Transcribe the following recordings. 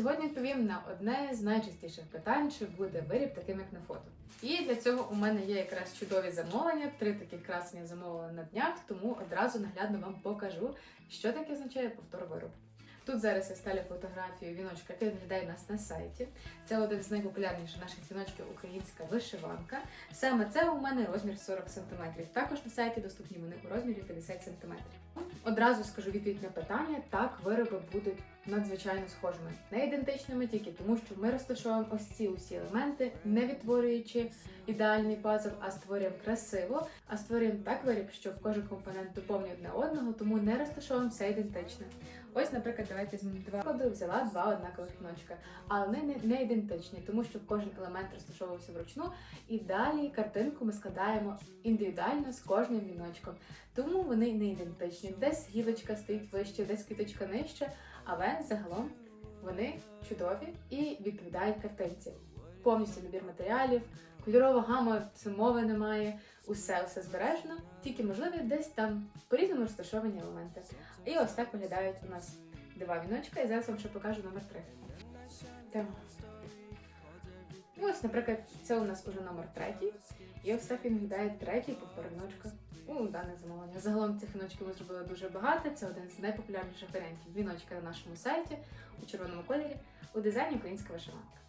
Сьогодні відповім на одне з найчастіших питань, чи буде виріб таким, як на фото. І для цього у мене є якраз чудові замовлення. Три такі красні замовлення на днях, тому одразу наглядно вам покажу, що таке означає повтор виробу. Тут зараз я ставлю фотографію віночка, який виглядає нас на сайті. Це один з найпопулярніших наших віночків українська вишиванка. Саме це у мене розмір 40 см. Також на сайті доступні вони у розмірі 50 см. Одразу скажу відповідь на питання: так, вироби будуть надзвичайно схожими, не ідентичними тільки тому, що ми розташовуємо ось ці усі елементи, не відтворюючи ідеальний пазл, а створюємо красиво, а створюємо так виріб, щоб кожен компонент доповнює одне одного, тому не розташовуємо все ідентичне. Ось, наприклад, давайте візьмемо два коди, взяла два однакових віночка, але вони не, не ідентичні, тому що кожен елемент розташовувався вручну, і далі картинку ми складаємо індивідуально з кожним віночком. Тому вони не ідентичні. Десь гілочка стоїть вище, десь квіточка нижче, але загалом вони чудові і відповідають картинці. Повністю набір матеріалів, кольорова гама, це мови немає, усе усе збережено, тільки можливі десь там по-різному розташовані елементи. І ось так виглядають у нас два віночка, і зараз вам ще покажу номер три. Так. І ось, наприклад, це у нас уже номер третій. І ось так він виглядає третій повтор віночка у дане замовлення. Загалом цих віночків ми зробили дуже багато. Це один з найпопулярніших варіантів віночка на нашому сайті у червоному кольорі у дизайні українська вишиванка.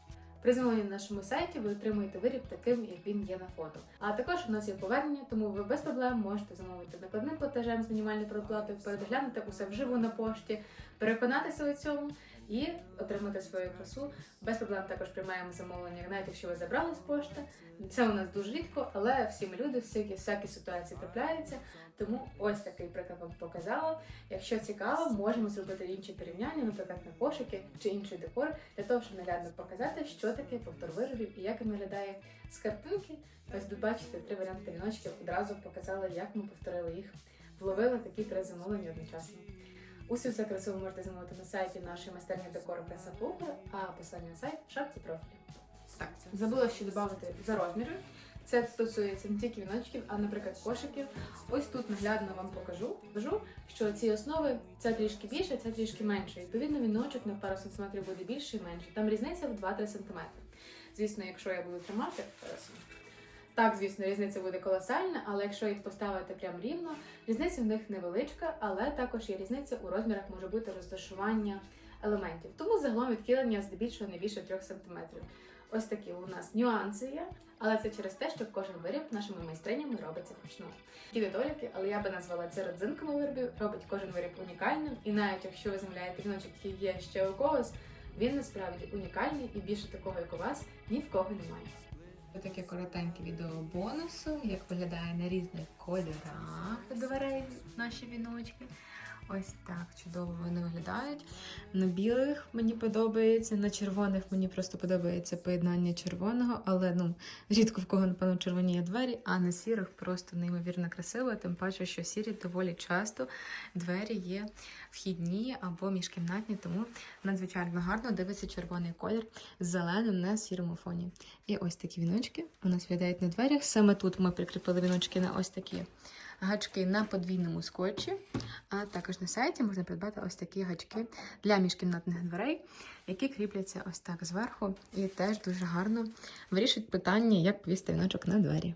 При замовленні на нашому сайті ви отримуєте виріб таким, як він є на фото. А також у нас є повернення, тому ви без проблем можете замовити накладним платежем з мінімальною проплатою, переглянути усе вживу на пошті, переконатися у цьому і отримати свою красу. Без проблем також приймаємо замовлення, навіть якщо ви забрали з пошти. Це у нас дуже рідко, але всі ми люди, всякі, всякі ситуації трапляються. Тому ось такий приклад вам показала. Якщо цікаво, можемо зробити інші порівняння, наприклад, на пошуки чи інший декор, для того, щоб наглядно показати, що таке повтор виробів і як він виглядає з картинки. Ось ви бачите три варіанти віночків. Одразу показала, як ми повторили їх, вловили такі три замовлення одночасно. Усю все красу ви можете замовити на сайті нашої майстерні декору Краса Пупа, а посилання на сайт в шапці профілю. Так, забула ще додати за розміри. Це стосується не тільки віночків, а, наприклад, кошиків. Ось тут наглядно вам покажу, покажу, що ці основи це трішки більше, це трішки менше. Відповідно, віночок на пару сантиметрів буде більше і менше. Там різниця в 2-3 сантиметри. Звісно, якщо я буду тримати, зараз. Так, звісно, різниця буде колосальна, але якщо їх поставити прямо рівно, різниця в них невеличка, але також є різниця у розмірах може бути розташування елементів. Тому загалом відхилення здебільшого не більше 3 см. Ось такі у нас нюанси є, але це через те, що кожен виріб нашими майстринями робиться вручну. Ті недоліки, але я би назвала це родзинками виробів, робить кожен виріб унікальним, і навіть якщо ви замовляєте віночок, який є ще у когось, він насправді унікальний і більше такого, як у вас, ні в кого немає. Таке коротеньке відео бонусу, як виглядає на різних кольорах дверей наші віночки. Ось так чудово вони виглядають. На білих мені подобається, на червоних мені просто подобається поєднання червоного, але ну рідко в кого, напевно, червоні є двері, а на сірих просто неймовірно красиво. Тим паче, що сірі доволі часто двері є вхідні або міжкімнатні, тому надзвичайно гарно дивиться червоний колір з зеленим на сірому фоні. І ось такі віночки у нас виглядають на дверях. Саме тут ми прикріпили віночки на ось такі гачки на подвійному скотчі. А також на сайті можна придбати ось такі гачки для міжкімнатних дверей, які кріпляться ось так зверху, і теж дуже гарно вирішують питання, як повісти віночок на двері.